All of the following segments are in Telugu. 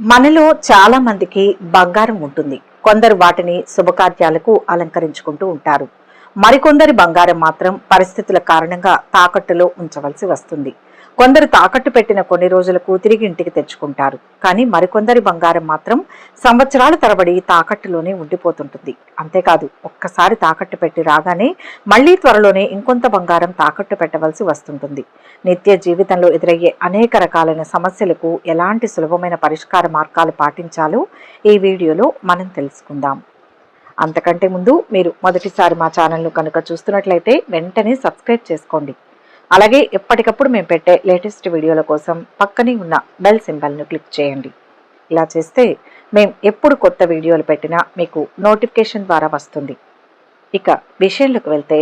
మనలో చాలా మందికి బంగారం ఉంటుంది. కొందరు వాటిని శుభకార్యాలకు అలంకరించుకుంటూ ఉంటారు. మరికొందరి బంగారం మాత్రం పరిస్థితుల కారణంగా తాకట్టులో ఉంచవలసి వస్తుంది. కొందరు తాకట్టు పెట్టిన కొన్ని రోజులకు తిరిగి ఇంటికి తెచ్చుకుంటారు. కానీ మరికొందరి బంగారం మాత్రం సంవత్సరాల తరబడి తాకట్టులోనే ఉండిపోతుంటుంది. అంతేకాదు ఒక్కసారి తాకట్టు పెట్టి రాగానే మళ్ళీ త్వరలోనే ఇంకొంత బంగారం తాకట్టు పెట్టవలసి వస్తుంటుంది. నిత్య జీవితంలో ఎదురయ్యే అనేక రకాలైన సమస్యలకు ఎలాంటి సులభమైన పరిష్కార మార్గాలు పాటించాలో ఈ వీడియోలో మనం తెలుసుకుందాం. అంతకంటే ముందు మీరు మొదటిసారి మా ఛానల్ను కనుక చూస్తున్నట్లయితే వెంటనే సబ్స్క్రైబ్ చేసుకోండి. అలాగే ఎప్పటికప్పుడు మేము పెట్టే లేటెస్ట్ వీడియోల కోసం పక్కనే ఉన్న బెల్ సింబల్ను క్లిక్ చేయండి. ఇలా చేస్తే మేము ఎప్పుడు కొత్త వీడియోలు పెట్టినా మీకు నోటిఫికేషన్ ద్వారా వస్తుంది. ఇక విషయంలోకి వెళ్తే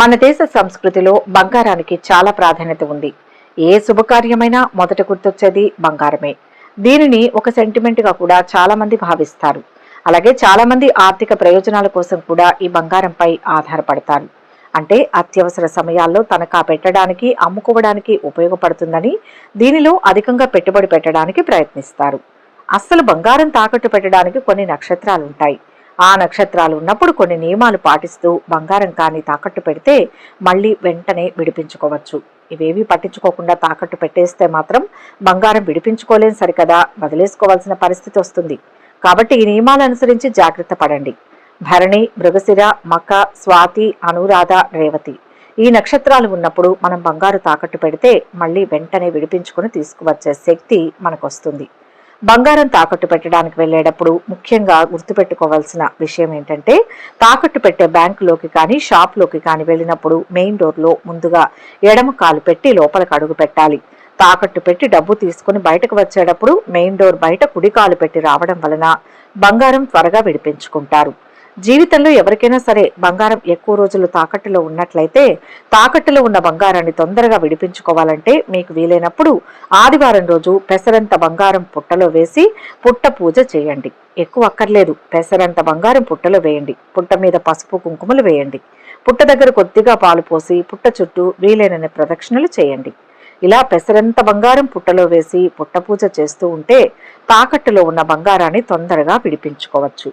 మన దేశ సంస్కృతిలో బంగారానికి చాలా ప్రాధాన్యత ఉంది. ఏ శుభకార్యమైనా మొదట గుర్తొచ్చేది బంగారమే. దీనిని ఒక సెంటిమెంట్గా కూడా చాలామంది భావిస్తారు. అలాగే చాలా మంది ఆర్థిక ప్రయోజనాల కోసం కూడా ఈ బంగారంపై ఆధారపడతారు. అంటే అత్యవసర సమయాల్లో తనఖా పెట్టడానికి అమ్ముకోవడానికి ఉపయోగపడుతుందని దీనిలో అధికంగా పెట్టుబడి పెట్టడానికి ప్రయత్నిస్తారు. అస్సలు బంగారం తాకట్టు పెట్టడానికి కొన్ని నక్షత్రాలు ఉంటాయి ఆ నక్షత్రాలు ఉన్నప్పుడు కొన్ని నియమాలు పాటిస్తూ బంగారం కానీ తాకట్టు పెడితే మళ్ళీ వెంటనే విడిపించుకోవచ్చు. ఇవేవి పట్టించుకోకుండా తాకట్టు పెట్టేస్తే మాత్రం బంగారం విడిపించుకోలేని సరికదా వదిలేసుకోవాల్సిన పరిస్థితి వస్తుంది. కాబట్టి ఈ నియమాలు అనుసరించి జాగ్రత్త పడండి. భరణి మృగశిర మక స్వాతి అనురాధ రేవతి. ఈ నక్షత్రాలు ఉన్నప్పుడు మనం బంగారు తాకట్టు పెడితే మళ్ళీ వెంటనే విడిపించుకుని తీసుకువచ్చే శక్తి మనకొస్తుంది. బంగారం తాకట్టు పెట్టడానికి వెళ్ళేటప్పుడు ముఖ్యంగా గుర్తుపెట్టుకోవాల్సిన విషయం ఏంటంటే తాకట్టు పెట్టే బ్యాంకులోకి కానీ షాప్లోకి కానీ వెళ్ళినప్పుడు మెయిన్ డోర్లో ముందుగా ఎడమ కాలు పెట్టి లోపలికి అడుగు పెట్టాలి. తాకట్టు పెట్టి డబ్బు తీసుకుని బయటకు వచ్చేటప్పుడు మెయిన్ డోర్ బయట కుడికాలు పెట్టి రావడం వలన బంగారం త్వరగా విడిపించుకుంటారు. జీవితంలో ఎవరికైనా సరే బంగారం ఎక్కువ రోజులు తాకట్టులో ఉన్నట్లయితే తాకట్టులో ఉన్న బంగారాన్ని తొందరగా విడిపించుకోవాలంటే మీకు వీలైనప్పుడు ఆదివారం రోజు పెసరంత బంగారం పుట్టలో వేసి పుట్ట పూజ చేయండి. ఎక్కువ అక్కర్లేదు. పెసరంత బంగారం పుట్టలో వేయండి. పుట్ట మీద పసుపు కుంకుమలు వేయండి. పుట్ట దగ్గర కొద్దిగా పాలు పోసి పుట్ట చుట్టూ వీలైనన్ని ప్రదక్షిణలు చేయండి. ఇలా పెసరంత బంగారం పుట్టలో వేసి పుట్టపూజ చేస్తూ ఉంటే తాకట్టులో ఉన్న బంగారాన్ని తొందరగా విడిపించుకోవచ్చు.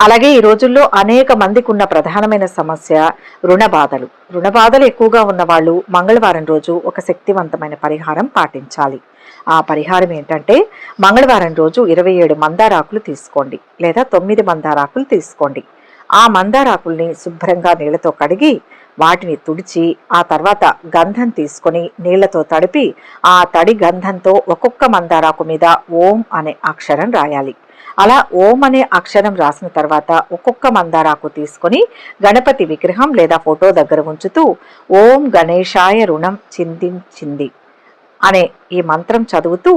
అలాగే ఈ రోజుల్లో అనేక మందికి ఉన్న ప్రధానమైన సమస్య రుణ బాధలు. రుణ బాధలు ఎక్కువగా ఉన్న వాళ్ళు మంగళవారం రోజు ఒక శక్తివంతమైన పరిహారం పాటించాలి. ఆ పరిహారం ఏంటంటే మంగళవారం రోజు ఇరవై ఏడు మందారాకులు తీసుకోండి లేదా తొమ్మిది మందారాకులు తీసుకోండి. ఆ మందారాకుల్ని శుభ్రంగా నీళ్ళతో కడిగి వాటిని తుడిచి ఆ తర్వాత గంధం తీసుకొని నీళ్ళతో తడిపి ఆ తడి గంధంతో ఒక్కొక్క మందారాకు మీద ఓం అనే అక్షరం రాయాలి. అలా ఓం అనే అక్షరం రాసిన తర్వాత ఒక్కొక్క మందారాకు తీసుకొని గణపతి విగ్రహం లేదా ఫోటో దగ్గర ఉంచుతూ ఓం గణేశాయ రుణం చిందించింది అనే ఈ మంత్రం చదువుతూ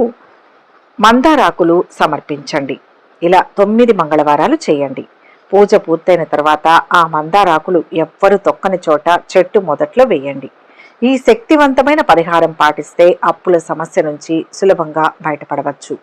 మందారాకులు సమర్పించండి. ఇలా తొమ్మిది మంగళవారాలు చేయండి. పూజ పూర్తయిన తర్వాత ఆ మందారాకులు ఎవ్వరు తొక్కని చోట చెట్టు మొదట్లో వేయండి. ఈ శక్తివంతమైన పరిహారం పాటిస్తే అప్పుల సమస్య నుంచి సులభంగా బయటపడవచ్చు.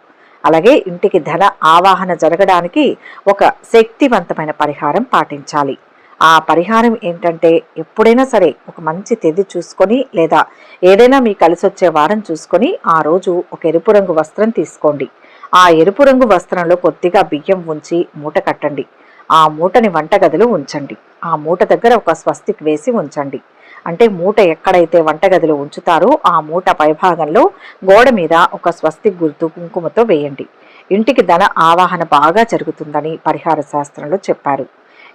అలాగే ఇంటికి ధన ఆవాహన జరగడానికి ఒక శక్తివంతమైన పరిహారం పాటించాలి. ఆ పరిహారం ఏంటంటే ఎప్పుడైనా సరే ఒక మంచి తేదీ చూసుకొని లేదా ఏదైనా మీ కలిసొచ్చే వారం చూసుకొని ఆ రోజు ఒక ఎరుపు రంగు వస్త్రం తీసుకోండి. ఆ ఎరుపు రంగు వస్త్రంలో కొద్దిగా బియ్యం ఉంచి మూట కట్టండి. ఆ మూటని వంటగదిలో ఉంచండి. ఆ మూట దగ్గర ఒక స్వస్తిక్ వేసి ఉంచండి. అంటే మూట ఎక్కడైతే వంటగదిలో ఉంచుతారో ఆ మూట పైభాగంలో గోడ మీద ఒక స్వస్తిక్ గుర్తు కుంకుమతో వేయండి. ఇంటికి ధన ఆవాహన బాగా జరుగుతుందని పరిహార శాస్త్రంలో చెప్పారు.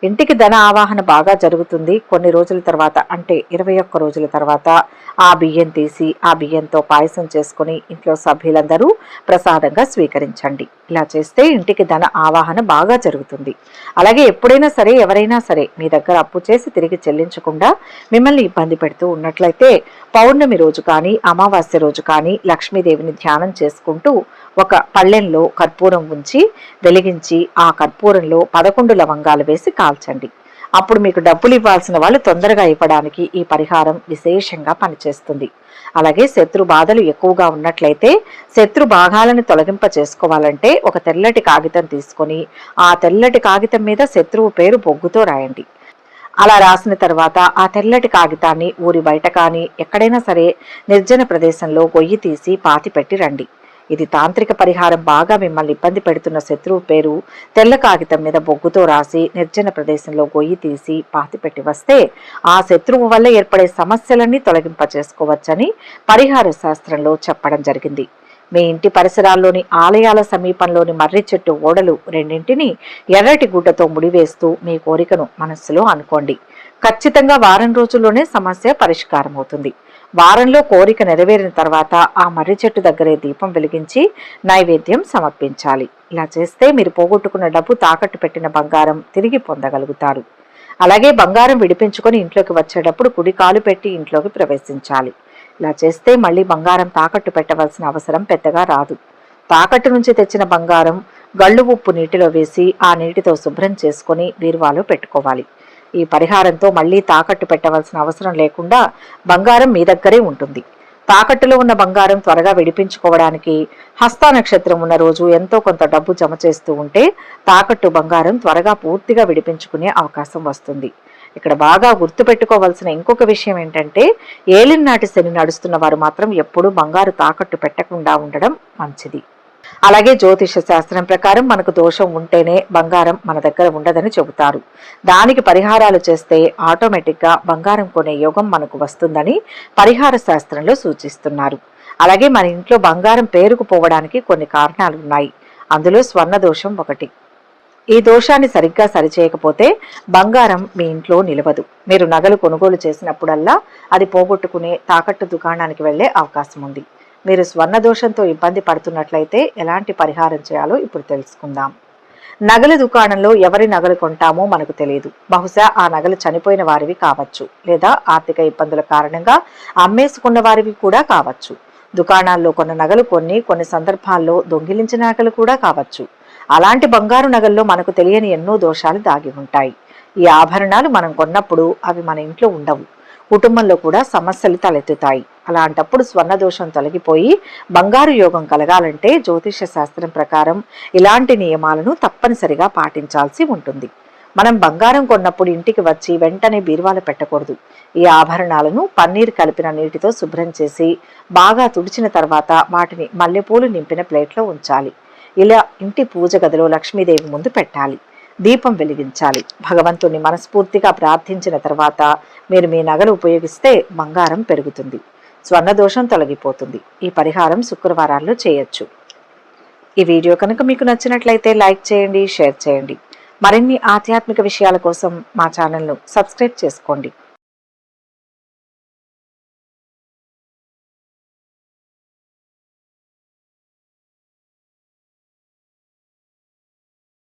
ఇంటికి ధన ఆవాహన బాగా జరుగుతుంది. కొన్ని రోజుల తర్వాత అంటే ఇరవై ఒక్క రోజుల తర్వాత ఆ బియ్యం తీసి ఆ బియ్యంతో పాయసం చేసుకుని ఇంట్లో సభ్యులందరూ ప్రసాదంగా స్వీకరించండి. ఇలా చేస్తే ఇంటికి ధన ఆవాహన బాగా జరుగుతుంది. అలాగే ఎప్పుడైనా సరే ఎవరైనా సరే మీ దగ్గర అప్పు చేసి తిరిగి చెల్లించకుండా మిమ్మల్ని ఇబ్బంది పెడుతూ ఉన్నట్లయితే పౌర్ణమి రోజు కానీ అమావాస్య రోజు కానీ లక్ష్మీదేవిని ధ్యానం చేసుకుంటూ ఒక పళ్ళెంలో కర్పూరం ఉంచి వెలిగించి ఆ కర్పూరంలో పదకొండు లవంగాలు వేసి కాల్చండి అప్పుడు మీకు డబ్బులు ఇవ్వాల్సిన వాళ్ళు తొందరగా ఇవ్వడానికి ఈ పరిహారం విశేషంగా పనిచేస్తుంది. అలాగే శత్రు బాధలు ఎక్కువగా ఉన్నట్లయితే శత్రు భాగాలను తొలగింప చేసుకోవాలంటే ఒక తెల్లటి కాగితం తీసుకొని ఆ తెల్లటి కాగితం మీద శత్రువు పేరు బొగ్గుతో రాయండి. అలా రాసిన తర్వాత ఆ తెల్లటి కాగితాన్ని ఊరి బయట కానీ ఎక్కడైనా సరే నిర్జన ప్రదేశంలో గొయ్యి తీసి పాతి పెట్టి రండి. ఇది తాంత్రిక పరిహారం బాగా మిమ్మల్ని ఇబ్బంది పెడుతున్న శత్రువు పేరు తెల్ల కాగితం మీద బొగ్గుతో రాసి నిర్జన ప్రదేశంలో గొయ్యి తీసి పాతిపెట్టి వస్తే ఆ శత్రువు వల్ల ఏర్పడే సమస్యలన్నీ తొలగింపచేసుకోవచ్చని పరిహార శాస్త్రంలో చెప్పడం జరిగింది. మీ ఇంటి పరిసరాల్లోని ఆలయాల సమీపంలోని మర్రి చెట్టు ఓడలు రెండింటిని ఎర్రటి గుడ్డతో ముడివేస్తూ మీ కోరికను మనస్సులో అనుకోండి. ఖచ్చితంగా వారం రోజుల్లోనే సమస్య పరిష్కారం అవుతుంది వారంలో కోరిక నెరవేరిన తర్వాత ఆ మర్రి చెట్టు దగ్గరే దీపం వెలిగించి నైవేద్యం సమర్పించాలి. ఇలా చేస్తే మీరు పోగొట్టుకున్న డబ్బు తాకట్టు పెట్టిన బంగారం తిరిగి పొందగలుగుతారు. అలాగే బంగారం విడిపించుకొని ఇంట్లోకి వచ్చేటప్పుడు కుడి కాలు పెట్టి ఇంట్లోకి ప్రవేశించాలి. ఇలా చేస్తే మళ్ళీ బంగారం తాకట్టు పెట్టవలసిన అవసరం పెద్దగా రాదు. తాకట్టు నుంచి తెచ్చిన బంగారం గళ్ళు ఉప్పు నీటిలో వేసి ఆ నీటితో శుభ్రం చేసుకొని బీరువాలో పెట్టుకోవాలి. ఈ పరిహారంతో మళ్ళీ తాకట్టు పెట్టవలసిన అవసరం లేకుండా బంగారం మీ దగ్గరే ఉంటుంది. తాకట్టులో ఉన్న బంగారం త్వరగా విడిపించుకోవడానికి హస్త నక్షత్రం ఉన్న రోజు ఎంతో కొంత డబ్బు జమ చేస్తూ ఉంటే తాకట్టు బంగారం త్వరగా పూర్తిగా విడిపించుకునే అవకాశం వస్తుంది. ఇక్కడ బాగా గుర్తుపెట్టుకోవాల్సిన ఇంకొక విషయం ఏంటంటే ఏలినాటి శని నడుస్తున్న వారు మాత్రం ఎప్పుడూ బంగారు తాకట్టు పెట్టకుండా ఉండడం మంచిది. అలాగే జ్యోతిష శాస్త్రం ప్రకారం మనకు దోషం ఉంటేనే బంగారం మన దగ్గర ఉండదని చెబుతారు. దానికి పరిహారాలు చేస్తే ఆటోమేటిక్గా బంగారం కొనే యోగం మనకు వస్తుందని పరిహార శాస్త్రంలో సూచిస్తున్నారు. అలాగే మన ఇంట్లో బంగారం పేరుకుపోవడానికి కొన్ని కారణాలు ఉన్నాయి. అందులో స్వర్ణ దోషం ఒకటి. ఈ దోషాన్ని సరిగ్గా సరిచేయకపోతే బంగారం మీ ఇంట్లో నిలవదు. మీరు నగలు కొనుగోలు చేసినప్పుడల్లా అది పోగొట్టుకునే తాకట్టు దుకాణానికి వెళ్ళే అవకాశం ఉంది. మీరు స్వర్ణ దోషంతో ఇబ్బంది పడుతున్నట్లయితే ఎలాంటి పరిహారం చేయాలో ఇప్పుడు తెలుసుకుందాం. నగల దుకాణంలో ఎవరి నగలు కొంటామో మనకు తెలియదు. బహుశా ఆ నగలు చనిపోయిన వారివి కావచ్చు. లేదా ఆర్థిక ఇబ్బందుల కారణంగా అమ్మేసుకున్న వారివి కూడా కావచ్చు. దుకాణాల్లో కొన్న నగలు కొన్ని కొన్ని సందర్భాల్లో దొంగిలించిన నగలు కూడా కావచ్చు. అలాంటి బంగారు నగల్లో మనకు తెలియని ఎన్నో దోషాలు దాగి ఉంటాయి. ఈ ఆభరణాలు మనం కొన్నప్పుడు అవి మన ఇంట్లో ఉండవు. కుటుంబంలో కూడా సమస్యలు తలెత్తుతాయి. అలాంటప్పుడు స్వర్ణ దోషం తొలగిపోయి బంగారు యోగం కలగాలంటే జ్యోతిష శాస్త్రం ప్రకారం ఇలాంటి నియమాలను తప్పనిసరిగా పాటించాల్సి ఉంటుంది. మనం బంగారం కొన్నప్పుడు ఇంటికి వచ్చి వెంటనే బీరువాలు పెట్టకూడదు. ఈ ఆభరణాలను పన్నీర్ కలిపిన నీటితో శుభ్రం చేసి బాగా తుడిచిన తర్వాత వాటిని మల్లెపూలు నింపిన ప్లేట్లో ఉంచాలి. ఇలా ఇంటి పూజ గదిలో లక్ష్మీదేవి ముందు పెట్టాలి. దీపం వెలిగించాలి. భగవంతుని మనస్ఫూర్తిగా ప్రార్థించిన తర్వాత మీరు మీ నగలు ఉపయోగిస్తే బంగారం పెరుగుతుంది. స్వర్ణ దోషం తొలగిపోతుంది. ఈ పరిహారం శుక్రవారాల్లో చేయొచ్చు. ఈ వీడియో కనుక మీకు నచ్చినట్లయితే లైక్ చేయండి షేర్ చేయండి. మరిన్ని ఆధ్యాత్మిక విషయాల కోసం మా ఛానల్ను సబ్స్క్రైబ్ చేసుకోండి.